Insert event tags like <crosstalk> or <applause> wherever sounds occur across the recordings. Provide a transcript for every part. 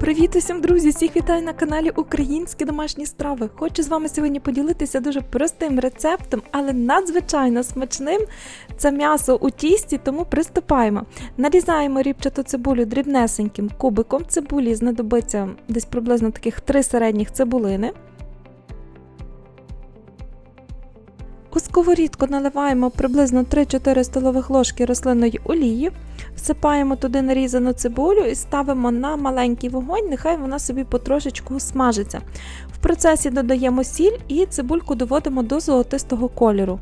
Привіт усім, друзі! Всіх вітаю на каналі Українські домашні страви. Хочу з вами сьогодні поділитися дуже простим рецептом, але надзвичайно смачним. Це м'ясо у тісті, тому приступаємо. Нарізаємо рібчату цибулю дрібнесеньким кубиком. Цибулі знадобиться десь приблизно таких 3 середніх цибулини. У сковорідку наливаємо приблизно 3-4 столових ложки рослинної олії, всипаємо туди нарізану цибулю і ставимо на маленький вогонь, нехай вона собі потрошечку смажиться. В процесі додаємо сіль і цибульку доводимо до золотистого кольору.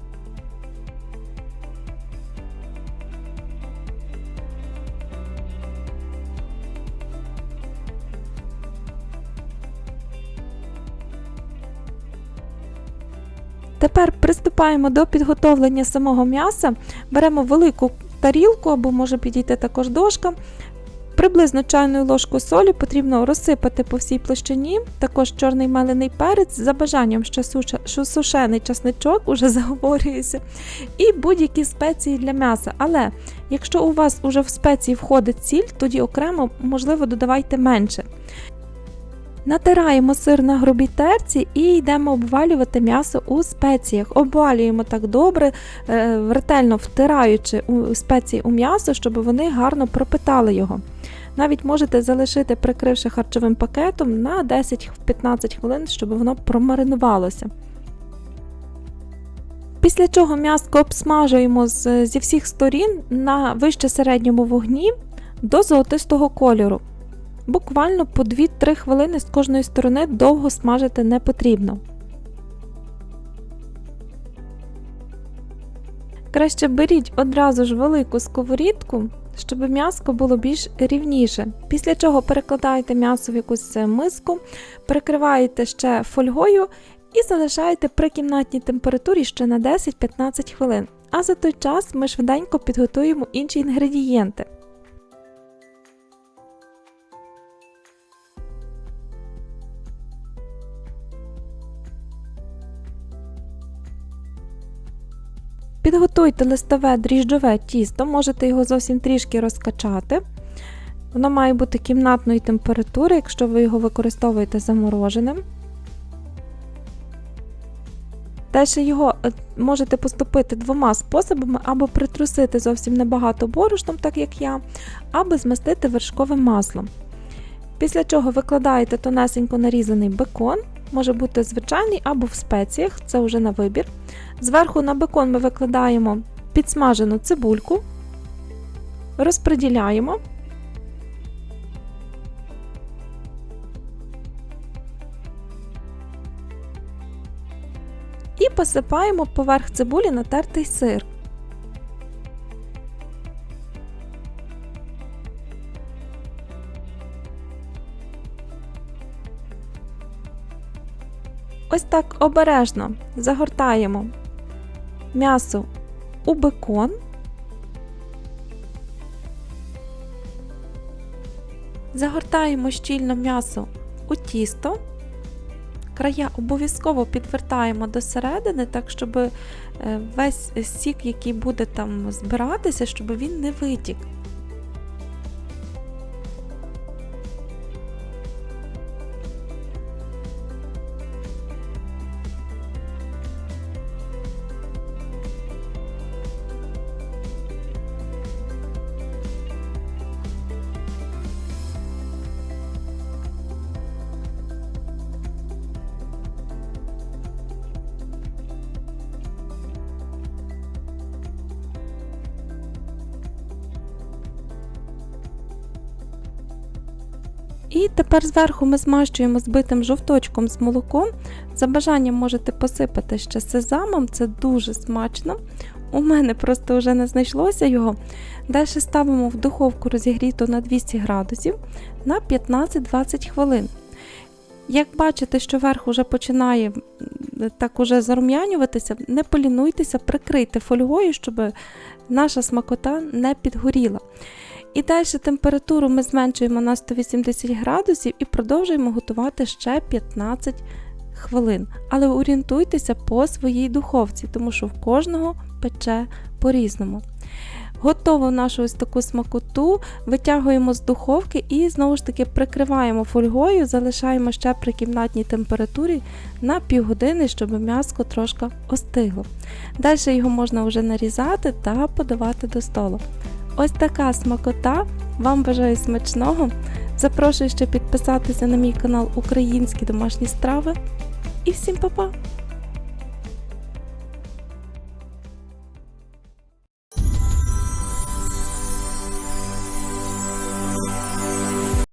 Тепер приступаємо до підготовлення самого м'яса. Беремо велику тарілку або може підійти також дошка. Приблизно чайною ложкою солі потрібно розсипати по всій площині, також чорний мелений перець, за бажанням ще сушений часничок, уже <laughs> заговорююся, і будь-які спеції для м'яса. Але якщо у вас уже в спеції входить сіль, тоді окремо, можливо, додавайте менше. Натираємо сир на грубій терці і йдемо обвалювати м'ясо у спеціях. Обвалюємо так добре, е, ретельно втираючи спеції у м'ясо, щоб вони гарно пропитали його. Навіть можете залишити, прикривши харчовим пакетом на 10-15 хвилин, щоб воно промаринувалося. Після чого м'яско обсмажуємо зі всіх сторін на вище середньому вогні до золотистого кольору. Буквально по 2-3 хвилини з кожної сторони довго смажити не потрібно. Краще беріть одразу ж велику сковорідку, щоб м'яско було більш рівніше. Після чого перекладаєте м'ясо в якусь миску, перекриваєте ще фольгою і залишаєте при кімнатній температурі ще на 10-15 хвилин. А за той час ми швиденько підготуємо інші інгредієнти. Підготуйте листове дріжджове тісто, можете його зовсім трішки розкачати. Воно має бути кімнатної температури, якщо ви його використовуєте замороженим. Далі його е, можете поступити двома способами, або притрусити зовсім небагато борошном, так як я, або змастити вершковим маслом. Після чого викладаєте тонесенько нарізаний бекон, може бути звичайний або в спеціях, це вже на вибір. Зверху на бекон ми викладаємо підсмажену цибульку, розподіляємо. І посипаємо поверх цибулі натертий сир. Ось так обережно загортаємо м'ясо у бекон. Загортаємо щільно м'ясо у тісто. Края обов'язково підвертаємо до середини, так щоб е, весь сік, який буде там збиратися, щоб він не витік. І тепер зверху ми змащуємо збитим жовточком з молоком. За бажанням можете посипати ще сезамом, це дуже смачно. У мене просто вже не знайшлося його. Далі ставимо в духовку розігріту на 200 градусів на 15-20 хвилин. Як бачите, що верх вже починає так уже зарум'янюватися, не полінуйтеся, прикрийте фольгою, щоб наша смакота не підгоріла. І далі температуру ми зменшуємо на 180 градусів і продовжуємо готувати ще 15 хвилин. Але орієнтуйтеся по своїй духовці, тому що в кожного пече по-різному. Готову нашу ось таку смакоту витягуємо з духовки і знову ж таки прикриваємо фольгою, залишаємо ще при кімнатній температурі на півгодини, щоб м'яско трошки остигло. Далі його можна вже нарізати та подавати до столу. Ось така смакота. Вам бажаю смачного. Запрошую ще підписатися на мій канал Українські домашні страви. І всім па-па!